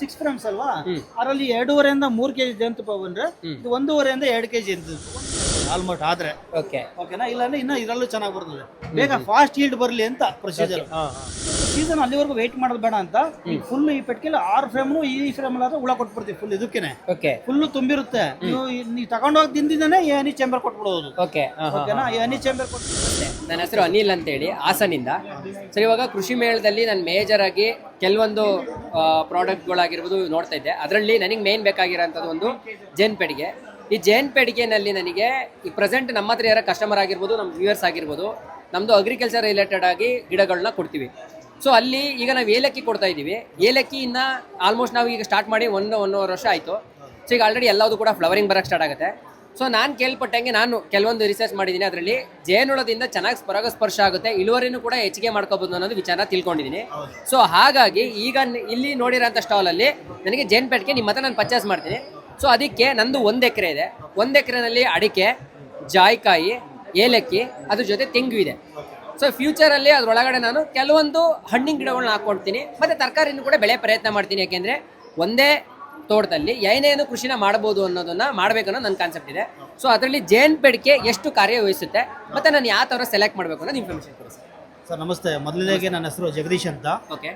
Six frames ಅಲ್ವಾ? ಅದರಲ್ಲಿ ಎರಡೂವರೆಯಿಂದ ಮೂರು ಕೆಜಿ ಜೇನುತುಪ್ಪ ಬಂದ್ರೆ ಇದು ಒಂದೂವರೆಯಿಂದ ಎರಡು ಕೆಜಿ ಆಲ್ಮೋಸ್ಟ್ ಆದ್ರೆ. ಓಕೆ ಓಕೆನಾ ಇಲ್ಲಾಂದ್ರೆ ಇನ್ನ ಇದರಲ್ಲೂ ಚೆನ್ನಾಗಿ ಬರ್ತದೆ. ಬೇಗ ಫಾಸ್ಟ್ ಈಲ್ಡ್ ಬರಲಿ ಅಂತ ಪ್ರೊಸೀಜರ್ ಸೀಸನ್ ಅಲ್ಲಿವರೆಗೂ ವೆಯ್ಟ್ ಮಾಡೋದು ಬೇಡ ಅಂತ ಫುಲ್ ಈ ಪೆಟ್ಟಿಗೆಲ್ಲ ಆರು ಫ್ರೇಮ್ನು ಈ ಫ್ರೇಮ್ ಅಲ್ಲಾದ್ರೆ ಹುಳ ಕೊಟ್ಬಿಡ್ತೀವಿ ಫುಲ್ ಇದಕ್ಕೇನೆ. ಓಕೆ ಫುಲ್ ತುಂಬಿರುತ್ತೆ. ನೀವು ನೀವು ತಗೊಂಡೋಗಿ ದಿನದಿಂದನೇ ಈ ಹನಿ ಚೇಂಬರ್ ಕೊಟ್ಬಿಡೋದು. ಓಕೆ ಓಕೆನಾ ಈ ಹನಿ ಚೇಂಬರ್ ಕೊಟ್ಬಿಡುತ್ತೆ ನನ್ನ ಹೆಸರು ಅನಿಲ್ ಅಂತೇಳಿ ಹಾಸನಿಂದ. ಸರಿ ಇವಾಗ ಕೃಷಿ ಮೇಳದಲ್ಲಿ ನಾನು ಮೇಜರ್ ಆಗಿ ಕೆಲವೊಂದು ಪ್ರಾಡಕ್ಟ್ಗಳಾಗಿರ್ಬೋದು ನೋಡ್ತಾ ಇದ್ದೆ. ಅದರಲ್ಲಿ ನನಗೆ ಮೇನ್ ಬೇಕಾಗಿರೋಂಥದ್ದು ಒಂದು ಜೇನ್ ಪೆಡಿಗೆ ಈ ಜೇನ್ ಪೆಡಿಗೆನಲ್ಲಿ ನನಗೆ ಈ ಪ್ರೆಸೆಂಟ್ ನಮ್ಮ ಹತ್ರ ಯಾರೋ ಕಸ್ಟಮರ್ ಆಗಿರ್ಬೋದು, ನಮ್ಮ ವ್ಯೂವರ್ಸ್ ಆಗಿರ್ಬೋದು ನಮ್ಮದು ಅಗ್ರಿಕಲ್ಚರ್ ರಿಲೇಟೆಡ್ ಆಗಿ ಗಿಡಗಳನ್ನ ಕೊಡ್ತೀವಿ. ಸೊ ಅಲ್ಲಿ ಈಗ ನಾವು ಏಲಕ್ಕಿ ಕೊಡ್ತಾ ಇದ್ದೀವಿ. ಏಲಕ್ಕಿಯಿಂದ ಆಲ್ಮೋಸ್ಟ್ ನಾವು ಈಗ ಸ್ಟಾರ್ಟ್ ಮಾಡಿ ಒಂದು, ಒಂದೂವರೆ ವರ್ಷ ಆಯಿತು. ಸೊ ಈಗ ಆಲ್ರೆಡಿ ಎಲ್ಲದೂ ಕೂಡ ಫ್ಲವರಿಂಗ್ ಬರೋಕ್ಕೆ ಸ್ಟಾರ್ಟ್ ಆಗುತ್ತೆ. ಸೊ ನಾನು ಕೇಳ್ಪಟ್ಟಂಗೆ ನಾನು ಕೆಲವೊಂದು ರಿಸರ್ಚ್ ಮಾಡಿದ್ದೀನಿ. ಅದರಲ್ಲಿ ಜೇನುಳದಿಂದ ಚೆನ್ನಾಗಿ ಪರಾಗಸ್ಪರ್ಶ ಆಗುತ್ತೆ. ಇಳುವರಿನೂ ಕೂಡ ಹೆಚ್ಚಿಗೆ ಮಾಡ್ಕೋಬೋದು ಅನ್ನೋದು ವಿಚಾರ ತಿಳ್ಕೊಂಡಿದ್ದೀನಿ. ಸೊ ಹಾಗಾಗಿ ಈಗ ಇಲ್ಲಿ ನೋಡಿರೋಂಥ ಸ್ಟಾಲಲ್ಲಿ ನನಗೆ ಜೇನು ಪೆಟ್ಟಿಗೆ ನಿಮ್ಮ ಹತ್ರ ನಾನು ಪರ್ಚೇಸ್ ಮಾಡ್ತೀನಿ. ಸೊ ಅದಕ್ಕೆ ನಂದು ಒಂದು ಎಕರೆ ಇದೆ. ಒಂದು ಎಕರೆನಲ್ಲಿ ಅಡಿಕೆ, ಜಾಯ್ಕಾಯಿ, ಏಲಕ್ಕಿ, ಅದ್ರ ಜೊತೆ ತೆಂಗು ಇದೆ. ಸೊ ಫ್ಯೂಚರಲ್ಲಿ ಅದರೊಳಗಡೆ ನಾನು ಕೆಲವೊಂದು ಹಣ್ಣಿನ ಗಿಡಗಳನ್ನ ಹಾಕ್ಕೊಡ್ತೀನಿ ಮತ್ತು ತರಕಾರಿನೂ ಕೂಡ ಬೆಳೆ ಪ್ರಯತ್ನ ಮಾಡ್ತೀನಿ. ಯಾಕೆಂದರೆ ಒಂದೇ ತೋಟದಲ್ಲಿ ಏನೇನು ಕೃಷಿನ ಮಾಡ್ಬೋದು ಅನ್ನೋದನ್ನ ಮಾಡಬೇಕು ಅನ್ನೋ ನನ್ನ ಕಾನ್ಸೆಪ್ಟ್ ಇದೆ. ಸೊ ಅದರಲ್ಲಿ ಜೇನ್ ಪೆಡಿಕೆ ಎಷ್ಟು ಕಾರ್ಯವಹಿಸುತ್ತೆ ಮತ್ತು ನಾನು ಯಾವ ಥರ ಸೆಲೆಕ್ಟ್ ಮಾಡಬೇಕು ಅನ್ನೋದು ಇನ್ಫಾರ್ಮೇಷನ್ ಕೊಡಿ ಸರ್ ನಮಸ್ತೆ. ಮೊದಲನೇಗೆ ನನ್ನ ಹೆಸರು ಜಗದೀಶ್ ಅಂತ. ಓಕೆ.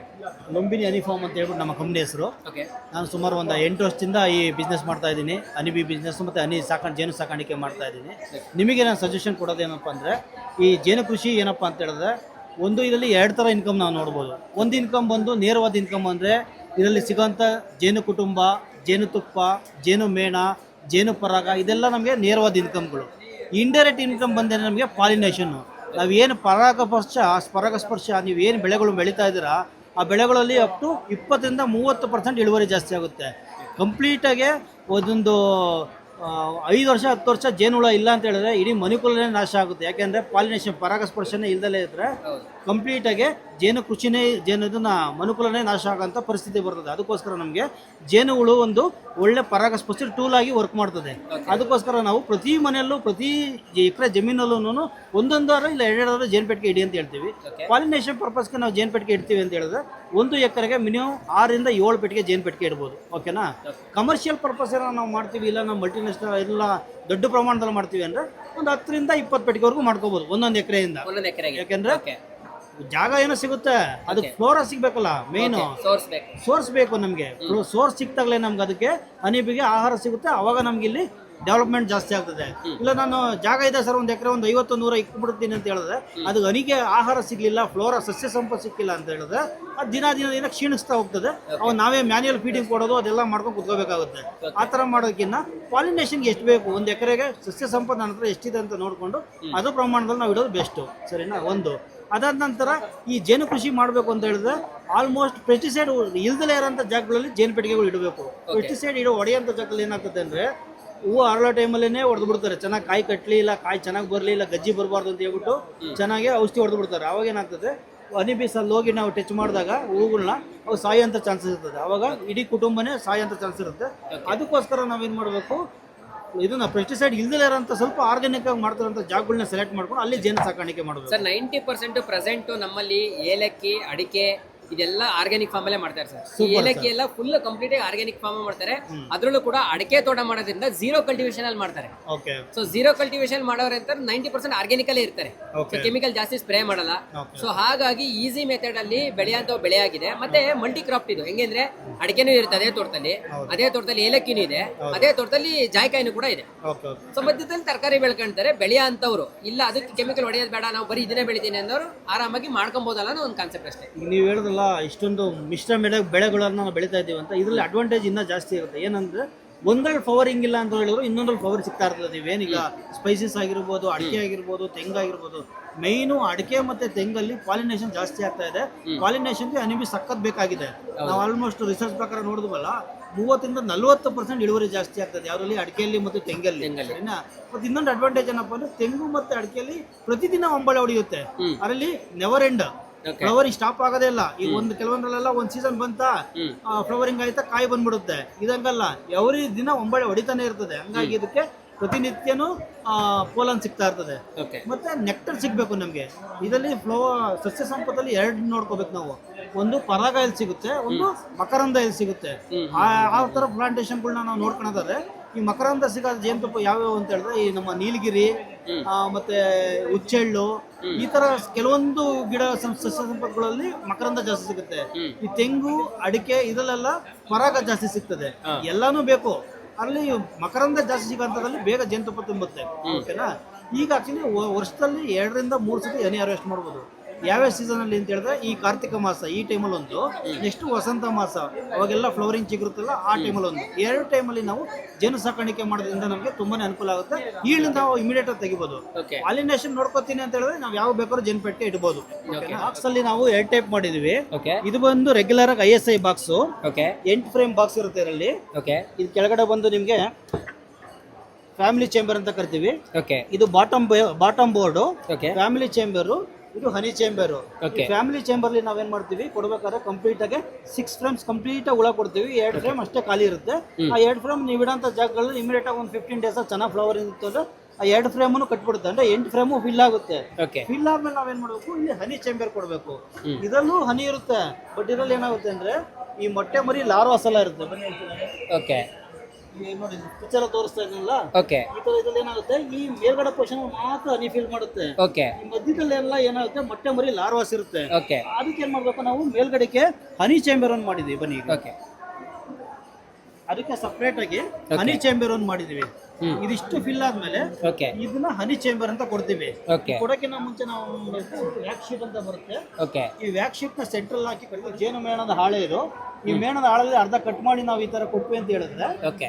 ಲುಂಬಿನಿ ಅನಿಫಾರ್ಮ್ ಅಂತ ಹೇಳ್ಬಿಟ್ಟು ನಮ್ಮ ಕಂಪ್ನಿ ಹೆಸರು. ಓಕೆ. ನಾನು ಸುಮಾರು ಒಂದು ಎಂಟು ವರ್ಷದಿಂದ ಈ ಬಿಸ್ನೆಸ್ ಮಾಡ್ತಾ ಇದ್ದೀನಿ. ಅನಿಬಿ ಬಿಸ್ನೆಸ್ ಮತ್ತು ಅನಿ ಸಾಕಾಣೆ ಜೇನು ಸಾಕಾಣಿಕೆ ಮಾಡ್ತಾ ಇದ್ದೀನಿ. ನಿಮಗೆ ನಾನು ಸಜೆಷನ್ ಕೊಡೋದೇನಪ್ಪ ಅಂದರೆ ಈ ಜೇನು ಕೃಷಿ ಏನಪ್ಪ ಅಂತ ಹೇಳಿದ್ರೆ ಒಂದು ಇದರಲ್ಲಿ ಎರಡು ಥರ ಇನ್ಕಮ್ ನಾವು ನೋಡ್ಬೋದು. ಒಂದು ಇನ್ಕಮ್ ಬಂದು ನೇರವಾದ ಇನ್ಕಮ್ ಅಂದರೆ ಇದರಲ್ಲಿ ಸಿಗೋಂಥ ಜೇನು ಕುಟುಂಬ ಜೇನುತುಪ್ಪ ಜೇನು ಮೇಣ ಜೇನು ಪರಾಗ ಇದೆಲ್ಲ ನಮಗೆ ನೇರವಾದ ಇನ್ಕಮ್ಗಳು ಇಂಡೈರೆಕ್ಟ್ ಇನ್ಕಮ್ ಬಂದರೆ ನಮಗೆ ಪಾಲಿನೇಷನ್ನು ನಾವೇನು ಪರಾಗಸ್ಪರ್ಶ ಪರಾಗಸ್ಪರ್ಶ ನೀವು ಏನು ಬೆಳೆಗಳು ಬೆಳೀತಾ ಇದ್ದೀರಾ ಆ ಬೆಳೆಗಳಲ್ಲಿ ಅಪ್ ಟು ಇಪ್ಪತ್ತರಿಂದ ಮೂವತ್ತು ಪರ್ಸೆಂಟ್ ಇಳುವರಿ ಜಾಸ್ತಿ ಆಗುತ್ತೆ. ಕಂಪ್ಲೀಟಾಗಿ ಒಂದೊಂದು ಐದು ವರ್ಷ ಹತ್ತು ವರ್ಷ ಜೇನುಹುಳ ಇಲ್ಲ ಅಂತ ಹೇಳಿದ್ರೆ ಇಡೀ ಮನುಕುಲನೇ ನಾಶ ಆಗುತ್ತೆ. ಯಾಕೆಂದರೆ ಪಾಲಿನೇಷನ್ ಪರಾಗಸ್ಪರ್ಶನೇ ಇಲ್ದಲೇ ಇದ್ದರೆ ಕಂಪ್ಲೀಟಾಗಿ ಜೇನು ಕೃಷಿನೇ ಜೇನು ಇದನ್ನ ಮನುಕುಲನೇ ನಾಶ ಆಗೋಂಥ ಪರಿಸ್ಥಿತಿ ಬರ್ತದೆ. ಅದಕ್ಕೋಸ್ಕರ ನಮಗೆ ಜೇನುಹುಳು ಒಂದು ಒಳ್ಳೆ ಪರಾಗಸ್ಪರ್ಶ ಟೂಲ್ ಆಗಿ ವರ್ಕ್ ಮಾಡ್ತದೆ. ಅದಕ್ಕೋಸ್ಕರ ನಾವು ಪ್ರತಿ ಮನೆಯಲ್ಲೂ ಪ್ರತಿ ಎಕರೆ ಜಮೀನಲ್ಲೂ ಒಂದೊಂದಾರು ಇಲ್ಲ ಎರಡೆರಡಾದ್ರೂ ಜೇನು ಪೆಟ್ಟಿಗೆ ಇಡಿ ಅಂತ ಹೇಳ್ತೀವಿ. ಪಾಲಿನೇಷನ್ ಪರ್ಪಸ್ಗೆ ನಾವು ಜೇನು ಪೆಟ್ಟಿಗೆ ಇಡ್ತೀವಿ ಅಂತ ಹೇಳಿದ್ರೆ ಒಂದು ಎಕರೆಗೆ ಮಿನಿಮಮ್ ಆರರಿಂದ ಏಳು ಪೆಟ್ಟಿಗೆ ಜೇನು ಪೆಟ್ಟಿಗೆ ಇಡ್ಬೋದು. ಓಕೆನಾ ಕಮರ್ಷಿಯಲ್ ಪರ್ಪಸ್ ಏನೋ ನಾವು ಮಾಡ್ತೀವಿ ಇಲ್ಲ ನಾವು ಮಲ್ಟಿನ್ಯಾಷನಲ್ ಎಲ್ಲ ದೊಡ್ಡ ಪ್ರಮಾಣದಲ್ಲಿ ಮಾಡ್ತೀವಿ ಅಂದರೆ ಒಂದು ಹತ್ತರಿಂದ ಇಪ್ಪತ್ತು ಪೆಟ್ಟಿಗೆವರೆಗೂ ಮಾಡ್ಕೋಬೋದು ಒಂದೊಂದು ಎಕರೆಯಿಂದ. ಒಂದೊಂದು ಎಕರೆಗೆ. ಯಾಕೆಂದ್ರೆ ಜಾಗ ಏನೋ ಸಿಗುತ್ತೆ. ಅದಕ್ಕೆ ಫ್ಲೋರ ಸಿಗ್ಬೇಕಲ್ಲ ಮೇನು ಸೋರ್ಸ್ ಬೇಕು. ಸೋರ್ಸ್ ಬೇಕು ನಮಗೆ. ಸೋರ್ಸ್ ಸಿಕ್ತಾಗಲೇ ನಮ್ಗೆ ಅದಕ್ಕೆ ಅನಿಬಿಗೆ ಆಹಾರ ಸಿಗುತ್ತೆ. ಅವಾಗ ನಮ್ಗೆ ಇಲ್ಲಿ ಡೆವಲಪ್ಮೆಂಟ್ ಜಾಸ್ತಿ ಆಗ್ತದೆ. ಇಲ್ಲ ನಾನು ಜಾಗ ಇದೆ ಸರ್ ಒಂದು ಎಕರೆ ಒಂದು ಐವತ್ತು ನೂರ ಇಕ್ಬಿಡ್ತೀನಿ ಅಂತ ಹೇಳಿದ್ರೆ ಅದು ಅನಿಗೆ ಆಹಾರ ಸಿಗ್ಲಿಲ್ಲ ಫ್ಲೋರ ಸಸ್ಯ ಸಂಪ ಸಿಕ್ಕಿಲ್ಲ ಅಂತ ಹೇಳಿದ್ರೆ ಅದು ದಿನ ದಿನ ದಿನ ಕ್ಷೀಣಿಸ್ತಾ ಹೋಗ್ತದೆ. ಅವ್ ನಾವೇ ಮ್ಯಾನ್ಯಲ್ ಫೀಡಿಂಗ್ ಕೊಡೋದು ಅದೆಲ್ಲ ಮಾಡ್ಕೊಂಡು ಕುತ್ಕೋಬೇಕಾಗುತ್ತೆ. ಆ ಥರ ಮಾಡೋದಕ್ಕಿಂತ ಪಾಲಿನೇಷನ್ಗೆ ಎಷ್ಟು ಬೇಕು? ಒಂದು ಎಕರೆಗೆ ಸಸ್ಯ ಸಂಪತ್ ನನ್ನ ಹತ್ರ ಎಷ್ಟಿದೆ ಅಂತ ನೋಡಿಕೊಂಡು ಅದು ಪ್ರಮಾಣದಲ್ಲಿ ನಾವು ಇಡೋದು ಬೆಸ್ಟು ಸರಿನಾ? ಒಂದು. ಅದಾದ ನಂತರ ಈ ಜೇನು ಕೃಷಿ ಮಾಡಬೇಕು ಅಂತ ಹೇಳಿದ್ರೆ ಆಲ್ಮೋಸ್ಟ್ ಪೆಸ್ಟಿಸೈಡ್ ಇಲ್ದಲೇ ಇರೋಂಥ ಜಾಗಗಳಲ್ಲಿ ಜೇನು ಪೆಟ್ಟಿಗೆಗಳು ಇಡಬೇಕು. ಪೆಸ್ಟಿಸೈಡ್ ಇಡೋ ಹೊಡೆಯೋಂಥ ಜಾಗದಲ್ಲಿ ಏನಾಗ್ತದೆ ಅಂದರೆ ಹೂವು ಅರಳೋ ಟೈಮಲ್ಲೇ ಹೊಡೆದು ಬಿಡ್ತಾರೆ. ಚೆನ್ನಾಗಿ ಕಾಯಿ ಕಟ್ಟಲಿ ಇಲ್ಲ ಕಾಯಿ ಚೆನ್ನಾಗಿ ಬರಲಿ ಇಲ್ಲ ಗಜ್ಜಿ ಬರಬಾರ್ದು ಅಂತ ಹೇಳ್ಬಿಟ್ಟು ಚೆನ್ನಾಗಿ ಔಷಧಿ ಹೊಡೆದು ಬಿಡ್ತಾರೆ. ಅವಾಗ ಏನಾಗ್ತದೆ ಹನಿ ಬೀಸಲ್ಲಿ ಹೋಗಿ ನಾವು ಟಚ್ ಮಾಡಿದಾಗ ಹೂಗಳನ್ನ ಅವು ಸಾಯೋಂಥ ಚಾನ್ಸಸ್ ಇರ್ತದೆ. ಅವಾಗ ಇಡೀ ಕುಟುಂಬನೇ ಸಾಯೋಂಥ ಚಾನ್ಸ್ ಇರುತ್ತೆ. ಅದಕ್ಕೋಸ್ಕರ ನಾವೇನು ಮಾಡಬೇಕು ಇದನ್ನ ಪೆಸ್ಟಿಸೈಡ್ ಇಲ್ದಲೇ ಇರೋಂಥ ಸ್ವಲ್ಪ ಆರ್ಗ್ಯಾನಿಕ್ ಆಗಿ ಮಾಡ್ತಾರಂತ ಜಾಗಗಳನ್ನ ಸೆಲೆಕ್ಟ್ ಮಾಡ್ಕೊಂಡು ಅಲ್ಲಿ ಜೇನು ಸಾಕಾಣಿಕೆ ಮಾಡ್ಬೋದು ಸರ್ ನೈಂಟಿ ಪರ್ಸೆಂಟ್ ಪ್ರೆಸೆಂಟ್ ನಮ್ಮಲ್ಲಿ ಏಲಕ್ಕಿ, ಅಡಿಕೆ ಇದೆಲ್ಲ ಆರ್ಗ್ಯಾನಿಕ್ ಫಾರ್ಮ್ ಅಲ್ಲೇ ಮಾಡ್ತಾರೆ ಸರ್. ಏಲಕ್ಕಿ ಎಲ್ಲ ಫುಲ್ ಕಂಪ್ಲೀಟ್ ಆಗಿ ಆರ್ಗ್ಯಾನಿಕ್ ಫಾರ್ಮ್ ಮಾಡ್ತಾರೆ. ಅದ್ರಲ್ಲೂ ಕೂಡ ಅಡಿಕೆ ತೋಟ ಮಾಡೋದ್ರಿಂದ ಜೀರೋ ಕಲ್ಟಿವೇಶನ್ ಅಲ್ಲಿ ಮಾಡ್ತಾರೆ. ಸೊ ಝೀರೋ ಕಲ್ಟಿವೇಶನ್ ಮಾಡೋರು ಅಂತ ನೈಂಟಿ ಪರ್ಸೆಂಟ್ ಆರ್ಗ್ಯಾನಿಕ್ ಅಲ್ಲೇ ಇರ್ತಾರೆ. ಕೆಮಿಕಲ್ ಜಾಸ್ತಿ ಸ್ಪ್ರೇ ಮಾಡಲ್ಲ. ಸೊ ಹಾಗಾಗಿ ಈಸಿ ಮೆಥಡ್ ಅಲ್ಲಿ ಬೆಳೆಯಂತ ಬೆಳೆ ಆಗಿದೆ ಮತ್ತೆ ಮಲ್ಟಿ ಕ್ರಾಪ್ ಇದು. ಹೆಂಗಂದ್ರೆ ಅಡಿಕೆನೂ ಇರುತ್ತೆ ಅದೇ ತೋಟದಲ್ಲಿ. ಅದೇ ತೋಟದಲ್ಲಿ ಏಲಕ್ಕಿನೂ ಇದೆ. ಅದೇ ತೋಟದಲ್ಲಿ ಜಾಯ್ಕಾಯಿನೂ ಕೂಡ ಇದೆ. ಸೊ ಮಧ್ಯದಲ್ಲಿ ತರಕಾರಿ ಬೆಳ್ಕೊಂತಾರೆ. ಬೆಳೆಯ ಅಂತವ್ರು. ಇಲ್ಲ ಅದಕ್ಕೆ ಕೆಮಿಕಲ್ ಹೊಡೆಯೋದು ಬೇಡ. ನಾವು ಬರೀ ಇದನ್ನೇ ಬೆಳಿತೀನಿ ಅನ್ನೋರು ಆರಾಮಾಗಿ ಮಾಡ್ಕೊಬಹುದಲ್ಲ ಅನ್ನೋ ಒಂದು ಕಾನ್ಸೆಪ್ಟ್ ಅಷ್ಟೇ. ನೀವು ನೀವು ಇಷ್ಟೊಂದು ಮಿಶ್ರ ಬೆಳೆ ಬೆಳೆಗಳನ್ನು ನಾವು ಬೆಳೀತಾ ಇದ್ದೀವಿ ಅಂತ. ಇದರಲ್ಲಿ ಅಡ್ವಾಂಟೇಜ್ ಇನ್ನೂ ಜಾಸ್ತಿ ಇರುತ್ತೆ. ಏನಂದ್ರೆ ಒಂದರಲ್ಲಿ ಫ್ಲವರಿಂಗ್ ಇಲ್ಲ ಅಂತ ಹೇಳಿದ್ರು ಇನ್ನೊಂದ್ರಲ್ಲಿ ಪವರ್ ಸಿಗ್ತಾ ಇರ್ತದೆ. ನೀವೇನೀಗ ಸ್ಪೈಸಸ್ ಆಗಿರ್ಬೋದು ಅಡಿಕೆ ಆಗಿರ್ಬೋದು ತೆಂಗಾಗಿರ್ಬೋದು ಮೈನು ಅಡಿಕೆ ಮತ್ತೆ ತೆಂಗಲ್ಲಿ ಪಾಲಿನೇಷನ್ ಜಾಸ್ತಿ ಆಗ್ತಾ ಇದೆ. ಪಾಲಿನೇಷನ್ಗೆ ಅನಿಮಿ ಸಖತ್ ಬೇಕಾಗಿದೆ. ನಾವು ಆಲ್ಮೋಸ್ಟ್ ರಿಸರ್ಚ್ ಪ್ರಕಾರ ನೋಡಿದ್ವಲ್ಲ ಮೂವತ್ತರಿಂದ ನಲವತ್ತು ಪರ್ಸೆಂಟ್ ಇಳುವರಿ ಜಾಸ್ತಿ ಆಗ್ತದೆ. ಯಾವ್ದ್ರಲ್ಲಿ ಅಡಿಕೆಯಲ್ಲಿ ಮತ್ತು ತೆಂಗಲ್ಲಿ. ಸರಿನಾ? ಮತ್ತೆ ಇನ್ನೊಂದು ಅಡ್ವಾಂಟೇಜ್ ಏನಪ್ಪ ಅಂದ್ರೆ ತೆಂಗು ಮತ್ತೆ ಅಡಿಕೆಯಲ್ಲಿ ಪ್ರತಿದಿನ ಒಂಬಳೆ ಹೊಡೆಯುತ್ತೆ. ಅದರಲ್ಲಿ ನೆವರ್ ಎಂಡ್ ಫ್ಲವರಿಂಗ್ ಸ್ಟಾಪ್ ಆಗೋದೇ ಇಲ್ಲ. ಈಗ ಒಂದು ಕೆಲವೊಂದ್ರಲ್ಲೆಲ್ಲ ಒಂದ್ ಸೀಸನ್ ಬಂತ ಫ್ಲವರಿಂಗ್ ಆಯ್ತಾ ಕಾಯಿ ಬಂದ್ಬಿಡುತ್ತೆ. ಇದಂಗಲ್ಲ ಎವ್ರಿ ದಿನ ಒಂಬಳೆ ಹೊಡಿತಾನೆ ಇರ್ತದೆ. ಹಂಗಾಗಿ ಇದಕ್ಕೆ ಪ್ರತಿನಿತ್ಯನೂ ಪೋಲನ್ ಸಿಗ್ತಾ ಇರ್ತದೆ. ಮತ್ತೆ ನೆಕ್ಟರ್ ಸಿಗ್ಬೇಕು ನಮಗೆ. ಇದರಲ್ಲಿ ಫ್ಲವರ್ ಸಸ್ಯ ಸಂಪತ್ತಲ್ಲಿ ಎರಡು ನೋಡ್ಕೋಬೇಕು ನಾವು. ಒಂದು ಪರಾಗ ಎಲ್ಲಿ ಸಿಗುತ್ತೆ ಒಂದು ಮಕರಂದ ಇಲ್ಲಿ ಸಿಗುತ್ತೆ. ಆ ತರ ಪ್ಲಾಂಟೇಶನ್ಗಳನ್ನ ನಾವು ನೋಡ್ಕೊಳೋದಾದ್ರೆ ಈ ಮಕರಂದ ಸಿಗೋದು ಜೇನುತುಪ್ಪ ಯಾವ್ಯಾವ ಅಂತ ಹೇಳಿದ್ರೆ ಈ ನಮ್ಮ ನೀಲಗಿರಿ ಮತ್ತೆ ಹುಚ್ಚೆಳ್ಳು ಈ ತರ ಕೆಲವೊಂದು ಗಿಡ ಸಸ್ಯ ಸಂಪತ್ಗಳಲ್ಲಿ ಮಕರಂದ ಜಾಸ್ತಿ ಸಿಗುತ್ತೆ. ಈ ತೆಂಗು ಅಡಿಕೆ ಇದರಲ್ಲೆಲ್ಲ ಪರಾಗ ಜಾಸ್ತಿ ಸಿಗ್ತದೆ. ಎಲ್ಲಾನು ಬೇಕು. ಅಲ್ಲಿ ಮಕರಂದ ಜಾಸ್ತಿ ಸಿಗೋಂಥದ್ರಲ್ಲಿ ಬೇಗ ಜೇನುತುಪ್ಪ ತುಂಬುತ್ತೆ. ಓಕೆನಾ? ಈಗ ಆಕ್ಚುಲಿ ವರ್ಷದಲ್ಲಿ ಎರಡರಿಂದ ಮೂರು ಸತಿ ಎನಿ ಹಾರ್ವೆಸ್ಟ್ ಮಾಡ್ಬೋದು. ಯಾವ್ಯಾವ ಸೀಸನ್ ಅಲ್ಲಿ ಅಂತ ಹೇಳಿದ್ರೆ ಈ ಕಾರ್ತಿಕ ಮಾಸ ಈ ಟೈಮಲ್ಲಿ ಒಂದು ನೆಕ್ಸ್ಟ್ ವಸಂತ ಮಾಸ ಅವಾಗೆಲ್ಲ ಫ್ಲವರಿಂಗ್ ಚಿಗುರುತ್ತಲ್ಲ ಆ ಟೈಮಲ್ಲಿ ಒಂದು. ಎರಡು ಟೈಮಲ್ಲಿ ನಾವು ಜೇನು ಸಾಕಾಣಿಕೆ ಮಾಡೋದ್ರಿಂದ ನಮಗೆ ತುಂಬಾನೇ ಅನುಕೂಲ ಆಗುತ್ತೆ. ಈಳಿಂದ ನಾವು ಇಮಿಡಿಯೇಟ್ ಆಗಿ ತೆಗಿಬೋದು. ಓಕೆ ಪಾಲಿನೇಷನ್ ನೋಡ್ಕೋತೀನಿ ಅಂತ ಹೇಳಿದ್ರೆ ನಾವು ಯಾವ ಬೇಕಾದ್ರೂ ಜೇನು ಪೆಟ್ಟೆ ಇಡಬಹುದು ಬಾಕ್ಸ್ ಅಲ್ಲಿ ನಾವು ಎರಡು ಟೈಪ್ ಮಾಡಿದೀವಿ. ಇದು ಬಂದು ರೆಗ್ಯುಲರ್ ಆಗಿ I S I box okay ಎಂಟು ಫ್ರೇಮ್ ಬಾಕ್ಸ್ ಇರುತ್ತೆ ಇದರಲ್ಲಿ. ಓಕೆ ಇದು ಕೆಳಗಡೆ ಬಂದು ನಿಮಗೆ ಫ್ಯಾಮಿಲಿ ಚೇಂಬರ್ ಅಂತ ಕರಿತೀವಿ. ಓಕೆ ಇದು bottom bottom board okay family chamber ಇದು ಹನಿ ಚೇಂಬರ್ Okay. ಫ್ಯಾಮಿಲಿ ಚೇಂಬರ್ಲಿ ನಾವೇನ್ ಮಾಡ್ತೀವಿ? ಕೊಡ್ಬೇಕಾದ್ರೆ ಕಂಪ್ಲೀಟ್ ಆಗಿ ಸಿಕ್ಸ್ ಫ್ರೇಮ್ಸ್ ಕಂಪ್ಲೀಟ್ ಆಗಿ ಹುಳ ಕೊಡ್ತೀವಿ. ಎರಡು ಫ್ರೇಮ್ ಅಷ್ಟೇ ಖಾಲಿ ಇರುತ್ತೆ. ಆ ಎರಡು ಫ್ರೇಮ್ ನೀವು ಇಡೋಂಥ ಜಾಗಗಳಲ್ಲಿ ಇಮಿಡಿಯೇಟ್ ಆಗಿ ಒಂದು ಫಿಫ್ಟೀನ್ ಡೇಸ್ ಚೆನ್ನಾಗಿ ಫ್ಲವರ್ ಇರುತ್ತೆ ಆ ಎರಡು ಫ್ರೇಮನ್ನು ಕಟ್ಬಿಡುತ್ತೆ. ಅಂದ್ರೆ ಎಂಟು ಫ್ರೇಮು ಫಿಲ್ ಆಗುತ್ತೆ. ಓಕೆ ಫಿಲ್ ಆದ್ಮೇಲೆ ನಾವೇನ್ ಮಾಡ್ಬೇಕು? ಇಲ್ಲಿ ಹನಿ ಚೇಂಬರ್ ಕೊಡಬೇಕು. ಇದರಲ್ಲೂ ಹನಿ ಇರುತ್ತೆ. ಬಟ್ ಇದರಲ್ಲಿ ಏನಾಗುತ್ತೆ ಅಂದ್ರೆ ಈ ಮೊಟ್ಟೆ ಮರಿ ಲಾರು ಅಸಲ ಇರುತ್ತೆ. ಬನ್ನಿ ಹೇಳ್ತೀನಿ. ಓಕೆ ನೋಡಿ ಪಿಕ್ಚರ್ ತೋರಿಸ್ತಾ ಇದ್ದೀನಲ್ಲ ಓಕೆ ಈ ತರ ಇದ್ರಲ್ಲಿ ಏನಾಗುತ್ತೆ? ಈ ಮೇಲ್ಗಡೆ ಪೋರ್ಷನ್ ಮಾತ್ರ ಹನಿ ಫಿಲ್ ಮಾಡುತ್ತೆ. ಓಕೆ ಈ ಮಧ್ಯದಲ್ಲಿ ಎಲ್ಲ ಏನಾಗುತ್ತೆ? ಮೊಟ್ಟೆ ಮರಿ ಲಾರ್ವಾಸ್ ಇರುತ್ತೆ. ಓಕೆ ಅದಕ್ಕೆ ಏನ್ ಮಾಡ್ಬೇಕು ನಾವು? ಮೇಲ್ಗಡೆಗೆ ಹನಿ ಚೇಂಬರ್ ಅನ್ನು ಮಾಡಿದೀವಿ ಬನ್ನಿ ಓಕೆ ಅದಕ್ಕೆ ಸಪ್ರೇಟ್ ಆಗಿ ಹನಿ ಚೇಂಬರ್ ಅನ್ನು ಮಾಡಿದೀವಿ. ಇದಿಷ್ಟು ಫಿಲ್ ಆದ್ಮೇಲೆ ಓಕೆ ಇದನ್ನ ಹನಿ ಚೇಂಬರ್ ಅಂತ ಕೊಡ್ತೀವಿ. ಓಕೆ ಕೊಡೋಕ್ಕಿಂತ ಮುಂಚೆ ನಾವು ವ್ಯಾಕ್ ಶೀಟ್ ಅಂತ ಬರುತ್ತೆ. ಓಕೆ ಈ ವ್ಯಾಕ್ ಶೀಟ್ನ ಸೆಂಟ್ರಲ್ ಹಾಕಿ ಕಟ್ಟಿ ಜೇನು ಮೇಣದ ಹಾಳೆ ಇದು. ಈ ಮೇಣದ ಹಾಳಲ್ಲಿ ಅರ್ಧ ಕಟ್ ಮಾಡಿ ನಾವು ಈ ತರ ಕೊಟ್ವಿ ಅಂತ ಹೇಳಿದ್ರೆ ಓಕೆ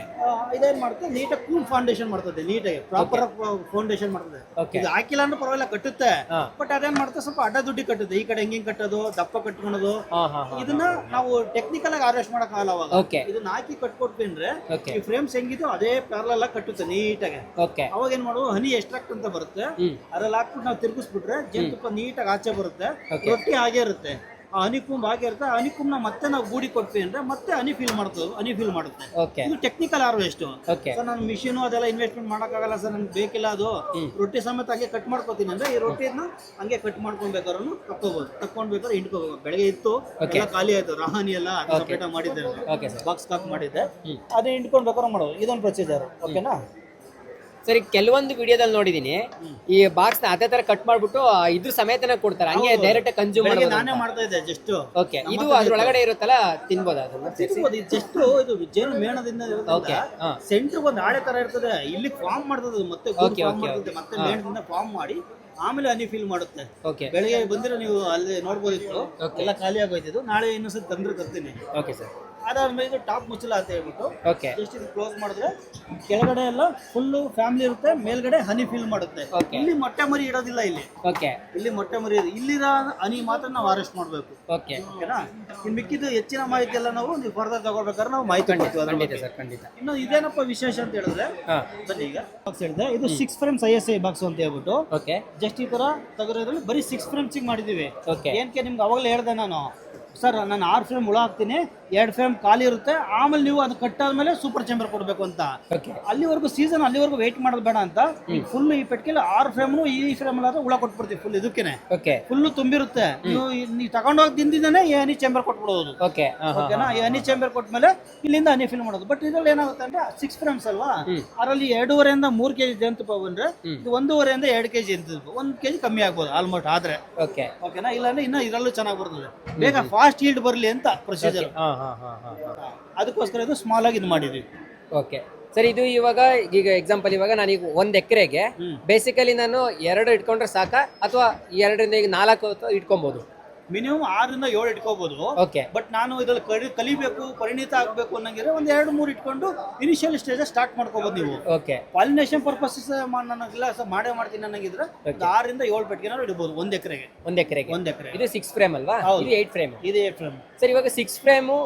ಇದೇನ್ ಮಾಡುತ್ತೆ ನೀಟಾಗಿ ಕೂಲ್ ಫೌಂಡೇಶನ್ ಮಾಡ್ತದೆ. ನೀಟಾಗಿ ಪ್ರಾಪರ್ ಫೌಂಡೇಶನ್ ಮಾಡ್ತದೆ. ಇದು ಹಾಕಿಲ್ಲ ಅಂದ್ರೆ ಪರವಾಗಿಲ್ಲ ಕಟ್ಟುತ್ತೆ. ಬಟ್ ಅದೇನ್ ಮಾಡುತ್ತೆ ಸ್ವಲ್ಪ ಅಡ್ಡ ದುಡ್ಡಿ ಕಟ್ಟುತ್ತೆ. ಈ ಕಡೆ ಹೆಂಗಿಂಗ್ ಕಟ್ಟೋದು? ದಪ್ಪ ಕಟ್ಕೊಳೋದು. ಇದನ್ನ ನಾವು ಟೆಕ್ನಿಕಲ್ ಆಗಿ ಅರೆಸ್ಟ್ ಮಾಡಕ್ ಆಗಲ್ಲ ಅವಾಗ. ಇದನ್ನ ಹಾಕಿ ಕಟ್ಕೊಟ್ವಿ ಅಂದ್ರೆ ಈ ಫ್ರೇಮ್ಸ್ ಹೆಂಗಿದೋ ಅದೇ ಪ್ಯಾರಲ್ ಆಗಿ ಕಟ್ಟುತ್ತೆ ನೀಟಾಗಿ. ಓಕೆ. ಅವಾಗ ಏನ್ ಮಾಡುವ? ಹನಿ ಎಕ್ಸ್ಟ್ರಾಕ್ಟ್ ಅಂತ ಬರುತ್ತೆ. ಅದ್ರಲ್ಲಿ ಹಾಕ್ಬಿಟ್ಟು ನಾವು ತಿರ್ಗಿಸ್ಬಿಟ್ರೆ ಜೇನುತುಪ್ಪ ನೀಟಾಗಿ ಆಚೆ ಬರುತ್ತೆ. ರೊಟ್ಟಿ ಹಾಗೆ ಇರುತ್ತೆ. ಆ ಅನಿಕುಂಬ್ ಆಗಿರುತ್ತೆ ಹಾಗೆ ಆ ಹನಿ ಕುಂಬ್ನ ಮತ್ತೆ ನಾವು ಗೂಡಿ ಕೊಟ್ವಿ ಅಂದ್ರೆ ಮತ್ತೆ ಹನಿ ಫೀಲ್ ಮಾಡ್ತದೆ ಹನಿ ಫೀಲ್ ಮಾಡುತ್ತೆ. ಓಕೆ ಇದು ಟೆಕ್ನಿಕಲ್ ಹಾರ್ವೆಸ್ಟ್ ಓಕೆ ಸರ್ ನಾನು ಮಿಷಿನ್ ಅದೆಲ್ಲ ಇನ್ವೆಸ್ಟ್ಮೆಂಟ್ ಮಾಡೋಕ್ಕಾಗಲ್ಲ ಸರ್ ನನಗೆ ಬೇಕಿಲ್ಲ ಅದು. ರೊಟ್ಟಿ ಸಮೇತ ಹಂಗೆ ಕಟ್ ಮಾಡ್ಕೋತೀನಿ ಅಂದ್ರೆ ಈ ರೊಟ್ಟಿನ ಹಂಗೆ ಕಟ್ ಮಾಡ್ಕೊಬೇಕಾದ್ರೂ ತಕ್ಕೋಬಹುದು ತಕ್ಕೊಂಡ್ಬೇಕಾದ್ರೆ ಹಿಂಡ್ಕೋಬೇಕು ಬೆಳಗ್ಗೆ ಇತ್ತು ಎಲ್ಲ ಖಾಲಿ ಆಯ್ತು. ರಹಾನಿ ಎಲ್ಲ ಸಪರೇಟ್ ಮಾಡಿದ್ದೆ ಬಾಕ್ಸ್ ಕಾಕ್ ಮಾಡಿದ್ದೆ. ಅದೇ ಹಿಂಡ್ಕೊಂಡು ಬೇಕಾದ್ರೆ ಮಾಡೋದು. ಇದೊಂದು ಪ್ರೊಸೀಜರ್ ಓಕೆನಾ ಸರಿ ಕೆಲವೊಂದು ವಿಡಿಯೋದಲ್ಲಿ ನೋಡಿದೀನಿ. ಈ ಬಾಕ್ಸ್ನ ಅದೇ ತರ ಕಟ್ ಮಾಡ್ಬಿಟ್ಟು ಇದ್ರ ಸಮೇತನ ಕೊಡ್ತಾರೆ. ಹಂಗೆ ಡೈರೆಕ್ಟ್ ಕನ್ಸ್ಯೂಮ್ ಬೆಳಗ್ಗೆ ನಾನೇ ಮಾಡ್ತಾ ಇದ್ದೆ ಜಸ್ಟ್ ಓಕೆ ಇದು ಅದ್ರೊಳಗಡೆ ಇರುತ್ತಲ್ಲ ತಿನ್ಬೋದು ಅದನ್ನ. ಸಿಗ್ಬೋದು ಇದು ಜಸ್ಟ್ ಇದು ಜೇನು ಮೇಣದಿಂದ ಓಕೆ ಸೆಂಟ್ರ್ ಒಂದು ಆಳೆ ತರ ಇರ್ತದೆ. ಇಲ್ಲಿ ಫಾರ್ಮ್ ಮಾಡ್ತದೆ ಮತ್ತೆ ಓಕೆ ಓಕೆ ಮತ್ತೆ ಮೇಣದಿಂದ ಫಾರ್ಮ್ ಮಾಡಿ ಆಮೇಲೆ ಹನಿ ಫೀಲ್ ಮಾಡುತ್ತೆ. ಓಕೆ ಬೆಳಿಗ್ಗೆ ಬಂದಿರೋ ನೀವು ಅಲ್ಲಿ ನೋಡ್ಬೋದಿತ್ತು. ಎಲ್ಲ ಖಾಲಿ ಆಗೋಯ್ತಿದ್ದು ನಾಳೆ ಇನ್ನೊಂದ್ಸತಿ ತಂದ್ರೆ ತರ್ತೀನಿ ಓಕೆ ಸರ್ ಅದಾದ್ಮೇಲೆ ಇದು ಟಾಪ್ ಮುಚ್ಚಲ ಅಂತ ಹೇಳ್ಬಿಟ್ಟು ಓಕೆ ಜಸ್ಟ್ ಇದು ಕ್ಲೋಸ್ ಮಾಡಿದ್ರೆ ಕೆಳಗಡೆ ಎಲ್ಲ ಫುಲ್ಲು ಫ್ಯಾಮಿಲಿ ಇರುತ್ತೆ ಮೇಲ್ಗಡೆ ಹನಿ ಫೀಲ್ ಮಾಡುತ್ತೆ. Okay. ಇಲ್ಲಿ ಮೊಟ್ಟೆ ಮರಿ ಇಡೋದಿಲ್ಲ ಇಲ್ಲಿ. ಓಕೆ ಇಲ್ಲಿ ಮೊಟ್ಟೆ ಮರಿ ಇದೆ. ಇಲ್ಲಿರೋ ಹನಿ ಮಾತ್ರ ನಾವು ಅರೆಸ್ಟ್ ಮಾಡಬೇಕು. ಓಕೆ ಓಕೆನಾ? ಇನ್ನು ಮಿಕ್ಕಿದ್ದು ಹೆಚ್ಚಿನ ಮಾಹಿತಿ ಎಲ್ಲ ನಾವು ನೀವು ಫರ್ದರ್ ತಗೋಬೇಕಾದ್ರೆ ನಾವು ಮಾಹಿತಿ ಕೊಡ್ತೀವಿ ಅದ್ರ ಖಂಡಿತ ಬಗ್ಗೆ. ಸರ್ ಖಂಡಿತ. ಇನ್ನು ಇದೇನಪ್ಪ ವಿಶೇಷ ಅಂತ ಹೇಳಿದ್ರೆ ಹಾ. ಬನ್ನಿ ಈಗ. ಬಾಕ್ಸ್ ಹೇಳಿದೆ. ಇದು six frames I S I box ಅಂತ ಹೇಳ್ಬಿಟ್ಟು ಓಕೆ ಜಸ್ಟ್ ಈ ತರ ತಗೋದ್ರಲ್ಲಿ ಬರೀ ಸಿಕ್ಸ್ ಫ್ರೇಮ್ಸಿಗೆ ಮಾಡಿದೀವಿ ಓಕೆ ಏನಕ್ಕೆ ನಿಮ್ಗೆ ಅವಾಗಲೇ ಹೇಳ್ದೆ ನಾನು. ಸರ್ ನಾನು ಆರು ಫ್ರೇಮ್ ಹುಳ ಹಾಕ್ತೀನಿ. ಎರಡು ಫ್ರೇಮ್ ಖಾಲಿ ಇರುತ್ತೆ. ಆಮೇಲೆ ನೀವು ಅದು ಕಟ್ಟಾದ್ಮೇಲೆ ಸೂಪರ್ ಚೇಂಬರ್ ಕೊಡಬೇಕು ಅಂತ. ಅಲ್ಲಿವರೆಗೂ ಸೀಸನ್ ಅಲ್ಲಿವರೆಗೂ ವೇಟ್ ಮಾಡೋದು ಬೇಡ ಅಂತ. ಫುಲ್ ಈ ಪೆಟ್ಟಿಗೆಲ್ಲ ಆರು ಫ್ರೇಮ್ನು ಈ ಫ್ರೇಮ್ ಅಲ್ಲಾದ್ರೆ ಹುಳ ಕೊಟ್ಬಿಡ್ತೀವಿ ಫುಲ್ ಇದಕ್ಕೇನೆ. ಫುಲ್ ತುಂಬಿರುತ್ತೆ. ನೀವು ನೀವು ತಗೊಂಡೋಗಿ ಈ ಹನಿ ಚೇಂಬರ್ ಕೊಟ್ಬಿಡೋದು. ಓಕೆನಾ ಈ ಹನಿ ಚೇಂಬರ್ ಕೊಟ್ಮೇಲೆ ಇಲ್ಲಿಂದ ಹನಿ ಫಿಲ್ ಮಾಡೋದು. ಬಟ್ ಇದ್ರಲ್ಲಿ ಏನಾಗುತ್ತೆ ಅಂದ್ರೆ ಸಿಕ್ಸ್ ಫ್ರೇಮ್ಸ್ ಅಲ್ವಾ? ಅದರಲ್ಲಿ ಎರಡೂವರೆಯಿಂದ ಮೂರು ಕೆಜಿ ಜೇನುತುಪ್ಪ ಬಂದ್ರೆ ಇದು ಒಂದೂವರೆಯಿಂದ ಎರಡು ಕೆಜಿ ಜೇನುತುಪ್ಪ ಒಂದು ಕೆಜಿ ಕಮ್ಮಿ ಆಗ್ಬೋದು ಆಲ್ಮೋಸ್ಟ್ ಆದ್ರೆ. ಓಕೆ ಓಕೆನಾ ಇಲ್ಲಾಂದ್ರೆ ಇನ್ನ ಇದರಲ್ಲೂ ಚೆನ್ನಾಗಿ ಬರ್ತದೆ. ಬೇಗ ಫಾಸ್ಟ್ ಈಲ್ಡ್ ಬರಲಿ ಅಂತ ಪ್ರೊಸೀಜರ್ ಅದಕ್ಕೋಸ್ಕರ ಇದು ಸ್ಮಾಲ್ ಆಗಿ ಇದು ಮಾಡಿದ್ವಿ. ಓಕೆ. ಸರ್ ಇದು ಇವಾಗ ಈಗ ಎಕ್ಸಾಂಪಲ್ ಇವಾಗ ನಾನೀಗ ಒಂದ್ ಎಕರೆಗೆ ಬೇಸಿಕಲಿ ನಾನು ಎರಡು ಇಟ್ಕೊಂಡ್ರೆ ಸಾಕ? ಅಥವಾ ಎರಡರಿಂದ ಈಗ ನಾಲ್ಕು ಇಟ್ಕೊಬೋದು? ಮಿನಿಮಮ್ ಆರರಿಂದ ಏಳು ಇಟ್ಕೋಬಹುದು ಓಕೆ ಬಟ್ ನಾನು ಇದ್ರಲ್ಲಿ ಕಲಿ ಕಲಿಬೇಕು ಪರಿಣಿತ ಆಗಬೇಕು ಅನ್ನಂಗಿದ್ರೆ ಒಂದ್ ಎರಡು ಮೂರು ಇಟ್ಕೊಂಡು ಇನಿಷಿಯಲ್ ಸ್ಟೇಜ್ ಸ್ಟಾರ್ಟ್ ಮಾಡ್ಕೋಬಹುದು ನೀವು. ಓಕೆ ಪಾಲಿನೇಷನ್ ಪರ್ಪಸಸ್ ನನಗಿಲ್ಲ ಮಾಡೇ ಮಾಡ್ತೀನಿ ಅನ್ನಂಗಿದ್ರೆ ಆರರಿಂದ ಏಳು ಪೆಟ್ಟಿಗೆನಾದ್ರು ಇಡಬಹುದು ಒಂದ್ ಎಕರೆಗೆ. ಒಂದ್ ಎಕರೆಗೆ. ಒಂದ್ ಎಕರೆ ಇದು ಸಿಕ್ಸ್ ಫ್ರೇಮ್ ಅಲ್ವಾ. ಇದು ಏಟ್ ಫ್ರೇಮ್ ಇದು ಏಟ್ ಫ್ರೇಮ್ ಸರ್ ಇವಾಗ ಸಿಕ್ಸ್ ಫ್ರೇಮು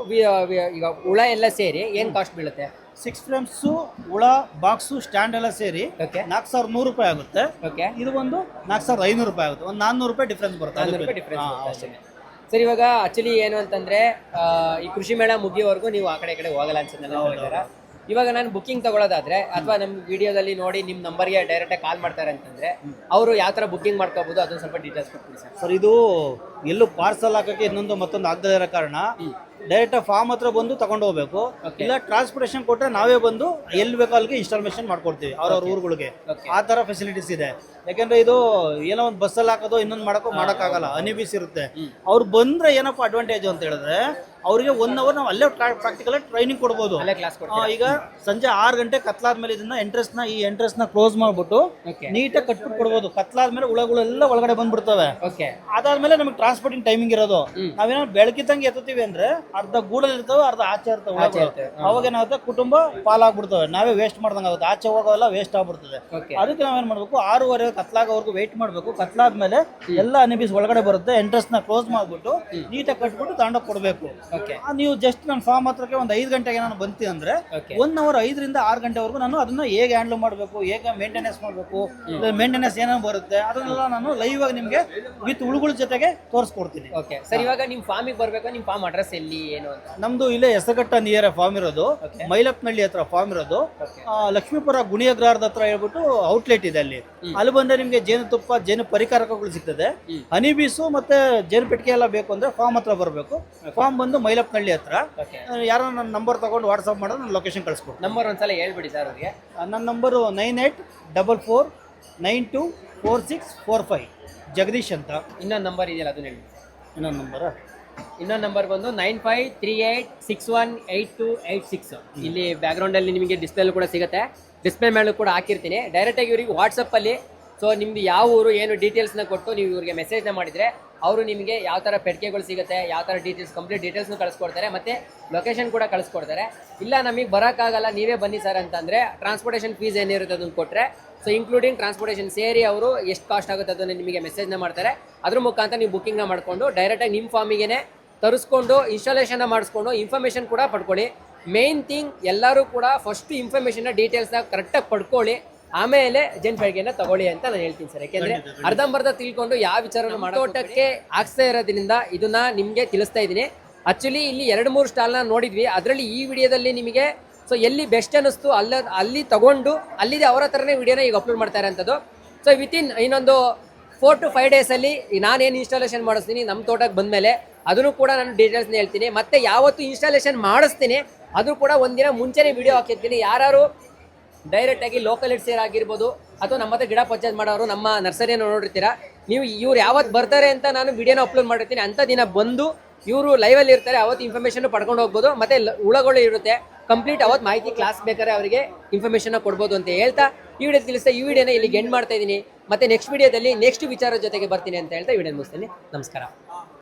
ಈಗ ಹುಳ ಎಲ್ಲ ಸೇರಿ ಏನ್ ಕಾಸ್ಟ್ ಬೀಳುತ್ತೆ? ಸಿಕ್ಸ್ ಫ್ರೇಮ್ಸು ಹುಳ ಬಾಕ್ಸು ಸ್ಟ್ಯಾಂಡ್ ಎಲ್ಲ ಸೇರಿ ನಾಲ್ಕು ಸಾವಿರದ ನೂರು ರೂಪಾಯಿ ಆಗುತ್ತೆ. ಓಕೆ ಇದು ಒಂದು ನಾಲ್ಕು ಸಾವಿರದ ಐನೂರು ರೂಪಾಯಿ ಆಗುತ್ತೆ. ಒಂದು ನಾನ್ನೂರು ರೂಪಾಯಿ ಡಿಫ್ರೆನ್ಸ್ ಬರುತ್ತೆ ಸರ್ ಇವಾಗ ಆಕ್ಚುಲಿ ಏನು ಅಂತಂದ್ರೆ ಈ ಕೃಷಿ ಮೇಳ ಮುಗಿಯೋವರೆಗೂ ನೀವು ಆ ಕಡೆ ಕಡೆ ಹೋಗಲ್ಲ ಅನ್ಸುತ್ತೆ ಇವಾಗ ನಾನು ಬುಕ್ಕಿಂಗ್ ತಗೊಳ್ಳೋದಾದ್ರೆ ಅಥವಾ ನಮ್ಮ ವಿಡಿಯೋದಲ್ಲಿ ನೋಡಿ ನಿಮ್ಮ ನಂಬರ್ಗೆ ಡೈರೆಕ್ಟಾಗಿ ಕಾಲ್ ಮಾಡ್ತಾರೆ ಅಂತಂದ್ರೆ ಅವರು ಯಾವ ಥರ ಬುಕ್ಕಿಂಗ್ ಮಾಡ್ಕೋಬೋದು ಅದೊಂದು ಸ್ವಲ್ಪ ಡೀಟೇಲ್ಸ್ ಕೊಡ್ತೀನಿ ಸರ್. ಸರ್ ಇದು ಎಲ್ಲೂ ಪಾರ್ಸಲ್ ಹಾಕೋಕ್ಕೆ ಇನ್ನೊಂದು ಮತ್ತೊಂದು ಆಗದೇ ಇರೋ ಕಾರಣ ಡೈರೆಕ್ಟ್ ಫಾರ್ಮ್ ಹತ್ರ ಬಂದು ತಗೊಂಡು ಹೋಗ್ಬೇಕು. ಇಲ್ಲ ಟ್ರಾನ್ಸ್ಪೋರ್ಟೇಷನ್ ಕೊಟ್ಟರೆ ನಾವೇ ಬಂದು ಎಲ್ಲಿ ಬೇಕೋ ಅಲ್ಲಿಗೆ ಇನ್ಸ್ಟಾಲ್ಮೇಷನ್ ಮಾಡ್ಕೊಡ್ತೀವಿ ಅವ್ರವ್ರ ಊರುಗಳಿಗೆ. ಆ ಥರ ಫೆಸಿಲಿಟೀಸ್ ಇದೆ. ಯಾಕಂದ್ರೆ ಇದು ಏನೋ ಒಂದು ಬಸ್ಸಲ್ಲಿ ಹಾಕೋದು ಇನ್ನೊಂದು ಮಾಡೋಕ್ಕೋ ಮಾಡೋಕ್ಕಾಗಲ್ಲ ಅನಿಬಿಸ್ ಇರುತ್ತೆ ಅವ್ರು ಬಂದ್ರೆ ಏನಪ್ಪ ಅಡ್ವಾಂಟೇಜ್ ಅಂತ ಹೇಳಿದ್ರೆ ಅವರಿಗೆ ಒನ್ ಅವರ್ ನಾವು ಅಲ್ಲೇ ಪ್ರಾಕ್ಟಿಕಲ್ ಟ್ರೈನಿಂಗ್ ಕೊಡ್ಬೋದು. ಅಲ್ಲೇ ಕ್ಲಾಸ್ ಆ, ಈಗ ಸಂಜೆ ಆರು ಗಂಟೆ ಕತ್ಲಾದ್ಮೇಲೆ ಇದನ್ನ ಎಂಟ್ರೆನ್ಸ್ನ ಈ ಎಂಟ್ರೆನ್ಸ್ನ ಕ್ಲೋಸ್ ಮಾಡ್ಬಿಟ್ಟು ನೀಟಾಗಿ ಕಟ್ಬಿಟ್ಟು ಕೊಡ್ಬೋದು. ಕತ್ಲಾದ್ಮೇಲೆ ಹುಳಗಳೆಲ್ಲ ಒಳಗಡೆ ಬಂದ್ಬಿಡ್ತವೆ. ಅದಾದ್ಮೇಲೆ ನಮಗೆ ಟ್ರಾನ್ಸ್ಪೋರ್ಟಿಂಗ್ ಟೈಮಿಂಗ್ ಇರೋದು. ನಾವೇನೋ ಬೆಳಕಿದ್ದಂಗೆ ಎತ್ತುತ್ತೀವಿ ಅಂದ್ರೆ ಅರ್ಧ ಗೂಡಲ್ಲಿ ಇರ್ತಾವೆ ಅರ್ಧ ಆಚೆ ಇರ್ತವೆ ಆಚೆ ಹುಳಗಳು. ಇರ್ತವೆ, ಅವಾಗ ಏನಾಗುತ್ತೆ? ಕುಟುಂಬ ಪಾಲಾಗ್ಬಿಡ್ತವೆ. ನಾವೇ ವೇಸ್ಟ್ ಮಾಡ್ದಂಗೆ ಆಗುತ್ತೆ. ಆಚೆ ಹೋಗೋವೆಲ್ಲ ವೇಸ್ಟ್ ಆಗ್ಬಿಡ್ತದೆ. ಅದಕ್ಕೆ ನಾವೇನ್ ಮಾಡ್ಬೇಕು? ಆರೂವರೆ ಕತ್ಲಾಗೋವರೆಗೂ ವೇಟ್ ಮಾಡ್ಬೇಕು. ಕತ್ಲಾದ್ಮೇಲೆ ಎಲ್ಲ ಅನಿಬಿಸ್ ಒಳಗಡೆ ಬರುತ್ತೆ. ಎಂಟ್ರೆನ್ಸ್ನ ಕ್ಲೋಸ್ ಮಾಡ್ಬಿಟ್ಟು ನೀಟಾಗಿ ಕಟ್ಬಿಟ್ಟು ತಗೊಂಡೋಗಿ ಕೊಡಬೇಕು. ಓಕೆ ನೀವು ಜಸ್ಟ್ ನನ್ನ ಫಾರ್ಮ್ ಹತ್ರಕ್ಕೆ ಒಂದು ಐದು ಗಂಟೆಗೆ ನಾನು ಬಂತಿ ಅಂದ್ರೆ ಒನ್ ಅವರ್ ಐದರಿಂದ ಆರು ಗಂಟೆವರೆಗೂ ನಾನು ಅದನ್ನ ಹೇಗೆ ಹ್ಯಾಂಡಲ್ ಮಾಡಬೇಕು ಹೇಗೆ ಮೇಂಟೆನೆನ್ಸ್ ಮಾಡಬೇಕು ಮೇಂಟೆನೆನ್ಸ್ ಏನೇನು ಬರುತ್ತೆ ಅದನ್ನೆಲ್ಲ ನಾನು ಲೈವ್ ಆಗಿ ನಿಮಗೆ ವಿತ್ ಉಳುಗಳ ಜೊತೆಗೆ ತೋರಿಸ್ಕೊಡ್ತೀನಿ. ಓಕೆ ಸರ್ ಇವಾಗ ನಿಮ್ಮ ಫಾರ್ಮಿಗೆ ಬರಬೇಕು? ನಿಮ್ಮ ಫಾರ್ಮ್ ಅಡ್ರೆಸ್ ಎಲ್ಲಿ ಏನು ಅಂತ? ನಮ್ದು ಇಲ್ಲೇ ಹೆಸರುಘಟ್ಟ ನಿಯರ್ ಫಾರ್ಮ್ ಇರೋದು. ಮೈಲಪ್ನಳ್ಳಿ ಹತ್ರ ಫಾರ್ಮ್ ಇರೋದು. ಆ, ಲಕ್ಷ್ಮೀಪುರ ಗುಣಿಯಗ್ರಹದ ಹತ್ರ ಹೇಳ್ಬಿಟ್ಟು ಔಟ್ಲೆಟ್ ಇದೆ ಅಲ್ಲಿ. ಅಲ್ಲಿ ಬಂದ್ರೆ ನಿಮಗೆ ಜೇನುತುಪ್ಪ ಜೇನು ಪರಿಕಾರಕಗಳು ಸಿಗ್ತದೆ. ಹನಿ ಹನಿಬೀಸು ಮತ್ತೆ ಜೇನು ಪೆಟ್ಟಿಗೆ ಎಲ್ಲ ಬೇಕು ಅಂದ್ರೆ ಫಾರ್ಮ್ ಹತ್ರ ಬರಬೇಕು. ಫಾರ್ಮ್ ಬಂದು ಮೈಲಪ್ನಳ್ಳಿ ಹತ್ರ. ಓಕೆ ಯಾರೋ ನನ್ನ ನಂಬರ್ ತಗೊಂಡು ವಾಟ್ಸಪ್ ಮಾಡೋದು ನಾನು ಲೊಕೇಶನ್ ಕಳಿಸ್ಕೊಡ್ತೀನಿ ನಂಬರ್ ಒಂದ್ಸಲ ಹೇಳ್ಬಿಡಿ ಸರ್ ಅವ್ರಿಗೆ. ನನ್ನ number nine eight double four nine two four six four five Jagadish ಅಂತ. ಇನ್ನೊಂದು ನಂಬರ್ ಇದೆಯಲ್ಲ ಅದನ್ನ ಹೇಳಿ. ಇನ್ನೊಂದು ನಂಬರ ಇನ್ನೊಂದು ನಂಬರ್ ಬಂದು nine five three eight six one eight two eight six ಇಲ್ಲಿ ಬ್ಯಾಕ್ಗ್ರೌಂಡಲ್ಲಿ ನಿಮಗೆ ಡಿಸ್ಪ್ಲೇಲು ಕೂಡ ಸಿಗುತ್ತೆ. ಡಿಸ್ಪ್ಲೇ ಮೇಲೂ ಕೂಡ ಹಾಕಿರ್ತೀನಿ. ಡೈರೆಕ್ಟಾಗಿ ಇವರಿಗೆ ವಾಟ್ಸಪ್ಪಲ್ಲಿ ಸೊ ನಿಮ್ದು ಯಾವ ಊರು, ಏನು ಡೀಟೇಲ್ಸ್ನ ಕೊಟ್ಟು ನೀವು ಇವ್ರಿಗೆ ಮೆಸೇಜ್ನ ಮಾಡಿದರೆ, ಅವರು ನಿಮಗೆ ಯಾವ ಥರ ಪೆಟ್ಟಿಗೆಗಳು ಸಿಗುತ್ತೆ, ಯಾವ ಥರ ಡೀಟೇಲ್ಸ್ ಕಂಪ್ಲೀಟ್ ಡೀಟೇಲ್ಸ್ನು ಕಳಿಸ್ಕೊಡ್ತಾರೆ, ಮತ್ತು ಲೊಕೇಶನ್ ಕೂಡ ಕಳಿಸ್ಕೊಡ್ತಾರೆ. ಇಲ್ಲ ನಮಗೆ ಬರೋಕ್ಕಾಗಲ್ಲ, ನೀವೇ ಬನ್ನಿ ಸರ್ ಅಂತಂದರೆ ಟ್ರಾನ್ಸ್ಪೋರ್ಟೇಷನ್ ಫೀಸ್ ಏನಿರುತ್ತೆ ಅದನ್ನು ಕೊಟ್ಟರೆ ಸೊ ಇನ್ಕ್ಲೂಡಿಂಗ್ ಟ್ರಾನ್ಸ್ಪೋರ್ಟೇಷನ್ ಸೇರಿ ಅವರು ಎಷ್ಟು ಕಾಸ್ಟ್ ಆಗುತ್ತೆ ಅದನ್ನು ನಿಮಗೆ ಮೆಸೇಜ್ನ ಮಾಡ್ತಾರೆ. ಅದ್ರ ಮುಖಾಂತರ ನೀವು ಬುಕ್ಕಿಂಗ್ನ ಮಾಡಿಕೊಂಡು ಡೈರೆಕ್ಟಾಗಿ ನಿಮ್ಮ ಫಾರ್ಮಿಗೆ ತರಿಸ್ಕೊಂಡು ಇನ್ಸ್ಟಾಲೇಷನ್ನ ಮಾಡಿಸ್ಕೊಂಡು ಇನ್ಫಾರ್ಮೇಷನ್ ಕೂಡ ಪಡ್ಕೊಳ್ಳಿ. ಮೇನ್ ಥಿಂಗ್ ಎಲ್ಲರೂ ಕೂಡ ಫಸ್ಟ್ ಇನ್ಫಾರ್ಮೇಷನ್ನ ಡೀಟೇಲ್ಸ್ನ ಕರೆಕ್ಟಾಗಿ ಪಡ್ಕೊಳ್ಳಿ. ಆಮೇಲೆ ಜನ್ ಬೆಳಗ್ಗೆನ ತಗೊಳ್ಳಿ ಅಂತ ನಾನು ಹೇಳ್ತೀನಿ ಸರ್. ಯಾಕೆಂದ್ರೆ. ಅರ್ಧಂಬರ್ಧ ತಿಳ್ಕೊಂಡು ಯಾವ ವಿಚಾರವನ್ನು ಮಾಡೋಟಕ್ಕೆ ಆಗ್ತಾ ಇರೋದ್ರಿಂದ ಇದನ್ನ ನಿಮಗೆ ತಿಳಿಸ್ತಾ ಇದ್ದೀನಿ. ಆಕ್ಚುಲಿ ಇಲ್ಲಿ ಎರಡು ಮೂರು ಸ್ಟಾಲ್ನ ನೋಡಿದ್ವಿ. ಅದರಲ್ಲಿ ಈ ವಿಡಿಯೋದಲ್ಲಿ ನಿಮಗೆ ಸೊ ಎಲ್ಲಿ ಬೆಸ್ಟ್ ಅನ್ನಿಸ್ತು ಅಲ್ಲ ಅಲ್ಲಿ ತಗೊಂಡು ಅಲ್ಲಿದೆ ಅವರ ಹತ್ರನೇ ವಿಡಿಯೋನ ಈಗ ಅಪ್ಲೋಡ್ ಮಾಡ್ತಾ ಇರೋಂಥದ್ದು. ಸೊ ವಿತಿನ್ ಇನ್ನೊಂದು ಫೋರ್ ಟು ಫೈವ್ ಡೇಸಲ್ಲಿ ನಾನೇನು ಇನ್ಸ್ಟಾಲೇಷನ್ ಮಾಡಿಸ್ತೀನಿ ನಮ್ಮ ತೋಟಕ್ಕೆ ಬಂದಮೇಲೆ ಅದನ್ನು ಕೂಡ ನಾನು ಡೀಟೇಲ್ಸ್ನ ಹೇಳ್ತೀನಿ. ಮತ್ತೆ ಯಾವತ್ತು ಇನ್ಸ್ಟಾಲೇಷನ್ ಮಾಡಿಸ್ತೀನಿ ಅದು ಕೂಡ ಒಂದಿನ ಮುಂಚೆನೇ ವಿಡಿಯೋ ಹಾಕಿರ್ತೀನಿ. ಯಾರು ಡೈರೆಕ್ಟ್ ಆಗಿ ಲೋಕಲ್ ಸೇರ್ ಆಗಿರ್ಬೋದು, ಅಥವಾ ನಮ್ಮ ಹತ್ರ ಗಿಡ ಪರ್ಚೇಸ್ ಮಾಡೋರು ನಮ್ಮ ನರ್ಸರಿಯನ್ನು ನೋಡಿರ್ತೀರಾ? ನೀವು ಇವ್ರು ಯಾವತ್ತು ಬರ್ತಾರೆ ಅಂತ ನಾನು ವಿಡಿಯೋನ ಅಪ್ಲೋಡ್ ಮಾಡಿರ್ತೀನಿ. ಅಂಥ ದಿನ ಬಂದು ಇವರು ಲೈವಲ್ಲಿ ಇರ್ತಾರೆ, ಅವತ್ತು ಇನ್ಫಾರ್ಮೇಷನ್ ಪಡ್ಕೊಂಡು ಹೋಗ್ಬೋದು. ಮತ್ತೆ ಹುಳಗಳು ಇರುತ್ತೆ. ಕಂಪ್ಲೀಟ್ ಅವತ್ತು ಮಾಹಿತಿ ಕ್ಲಾಸ್ ಬೇಕಾದ್ರೆ ಅವರಿಗೆ ಇನ್ಫಾರ್ಮೇಷನ್ ಕೊಡ್ಬೋದು ಅಂತ ಹೇಳ್ತಾ, ಈ ವಿಡಿಯೋ ತಿಳಿಸ್ತಾ, ಈ ವಿಡಿಯೋನ ಇಲ್ಲಿ ಎಂಡ್ ಮಾಡ್ತಾ ಇದ್ದೀನಿ. ಮತ್ತೆ ನೆಕ್ಸ್ಟ್ ವಿಡಿಯೋದಲ್ಲಿ ನೆಕ್ಸ್ಟ್ ವಿಚಾರ ಜೊತೆಗೆ ಬರ್ತೀನಿ ಅಂತ ಹೇಳ್ತಾ ವಿಡಿಯೋ ಮುಗಿಸ್ತೀನಿ. ನಮಸ್ಕಾರ.